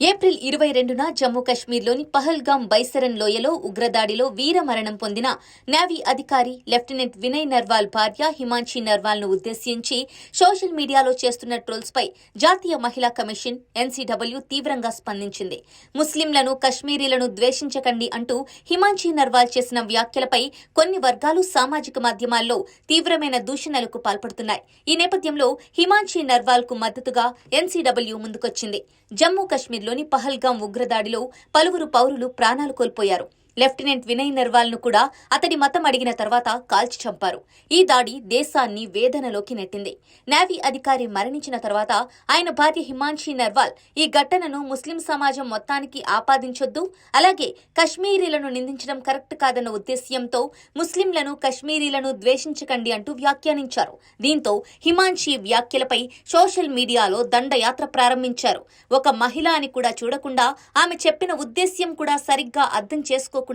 April ఇరవై రెండున జమ్మూ కశ్మీర్లోని పహల్గాం బైసరన్ లోయలో ఉగ్రదాడిలో వీరమరణం పొందిన నేవీ అధికారి లెఫ్టినెంట్ వినయ్ నర్వాల్ భార్య హిమాంషి నర్వాల్ను ఉద్దేశించి సోషల్ మీడియాలో చేస్తున్న ట్రోల్స్ పై జాతీయ మహిళా కమిషన్ ఎన్సీడబ్ల్యూ తీవ్రంగా స్పందించింది. ముస్లింలను కశ్మీరీలను ద్వేషించకండి అంటూ హిమాన్షి నర్వాల్ చేసిన వ్యాఖ్యలపై కొన్ని వర్గాలు సామాజిక మాధ్యమాల్లో తీవ్రమైన దూషణలకు పాల్పడుతున్నాయి. ఈ నేపథ్యంలో హిమాన్షి నర్వాల్కు మద్దతుగా ఎన్సీడబ్ల్యూ ముందుకొచ్చింది. జమ్మూ కశ్మీర్లోని పహల్గాం ఉగ్రదాడిలో పలువురు పౌరులు ప్రాణాలు కోల్పోయారు. లెఫ్టినెంట్ వినయ్ నర్వాల్ను కూడా అతడి మతం అడిగిన తర్వాత కాల్చి చంపారు. ఈ దాడి దేశాన్ని వేదనలోకి నెట్టింది. నేవీ అధికారి మరణించిన తర్వాత ఆయన భార్య హిమాన్షి నర్వాల్ ఈ ఘటనను ముస్లిం సమాజం మొత్తానికి ఆపాదించొద్దు అలాగే కశ్మీరీలను నిందించడం కరెక్ట్ కాదన్న ఉద్దేశ్యంతో ముస్లింలను కశ్మీరీలను ద్వేషించకండి అంటూ వ్యాఖ్యానించారు. దీంతో హిమాన్షి వ్యాఖ్యలపై సోషల్ మీడియాలో దండయాత్ర ప్రారంభించారు. ఒక మహిళ అని కూడా చూడకుండా ఆమె చెప్పిన ఉద్దేశ్యం కూడా సరిగ్గా అర్థం చేసుకోకుండా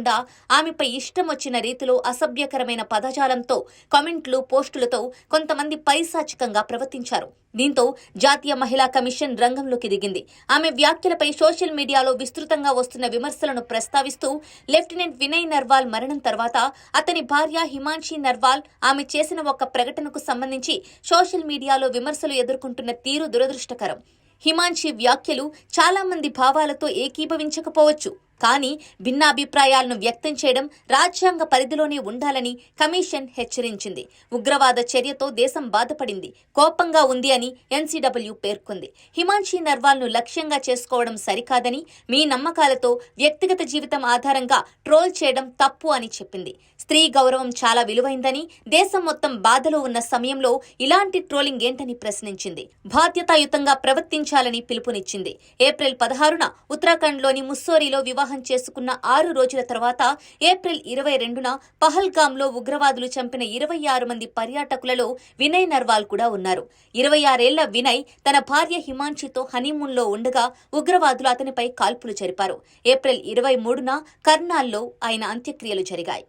ఆమెపై ఇష్టం వచ్చిన రీతిలో అసభ్యకరమైన పదజాలంతో కామెంట్లు పోస్టులతో కొంతమంది పైశాచికంగా ప్రవర్తించారు. దీంతో జాతీయ మహిళా కమిషన్ రంగంలోకి దిగింది. ఆమె వ్యాఖ్యలపై సోషల్ మీడియాలో విస్తృతంగా వస్తున్న విమర్శలను ప్రస్తావిస్తూ లెఫ్టినెంట్ వినయ్ నర్వాల్ మరణం తర్వాత అతని భార్య హిమాన్షి నర్వాల్ ఆమె చేసిన ఒక ప్రకటనకు సంబంధించి సోషల్ మీడియాలో విమర్శలు ఎదుర్కొంటున్న తీరు దురదృష్టకరం. హిమాన్షి వ్యాఖ్యలు చాలామంది భావాలతో ఏకీభవించకపోవచ్చు. కానీ భిన్నాభిప్రాయాలను వ్యక్తం చేయడం రాజ్యాంగ పరిధిలోనే ఉండాలని కమిషన్ హెచ్చరించింది. ఉగ్రవాద చర్యతో దేశం బాధపడింది. కోపంగా ఉంది అని ఎన్సీడబ్ల్యూ పేర్కొంది. హిమాన్షి నర్వాల్ను లక్ష్యంగా చేసుకోవడం సరికాదని మీ నమ్మకాలతో వ్యక్తిగత జీవితం ఆధారంగా ట్రోల్ చేయడం తప్పు అని చెప్పింది. స్త్రీ గౌరవం చాలా విలువైందని దేశం మొత్తం బాధలో ఉన్న సమయంలో ఇలాంటి ట్రోలింగ్ ఏంటని ప్రశ్నించింది. బాధ్యతాయుతంగా ప్రవర్తించాలని పిలుపునిచ్చింది. ఏప్రిల్ పదహారున ఉత్తరాఖండ్లోని ముస్సోరిలో వివాహం చేసుకున్న ఆరు రోజుల తర్వాత ఏప్రిల్ ఇరవై రెండున పహల్గామ్లో ఉగ్రవాదులు చంపిన ఇరవై ఆరు మంది పర్యాటకులలో వినయ్ నర్వాల్ కూడా ఉన్నారు. ఇరవై ఆరేళ్ళ వినయ్ తన భార్య హిమాంషితో హనీమూన్లో ఉండగా ఉగ్రవాదులు అతనిపై కాల్పులు జరిపారు. ఏప్రిల్ ఇరవై మూడున కర్నాల్లో ఆయన అంత్యక్రియలు జరిగాయి.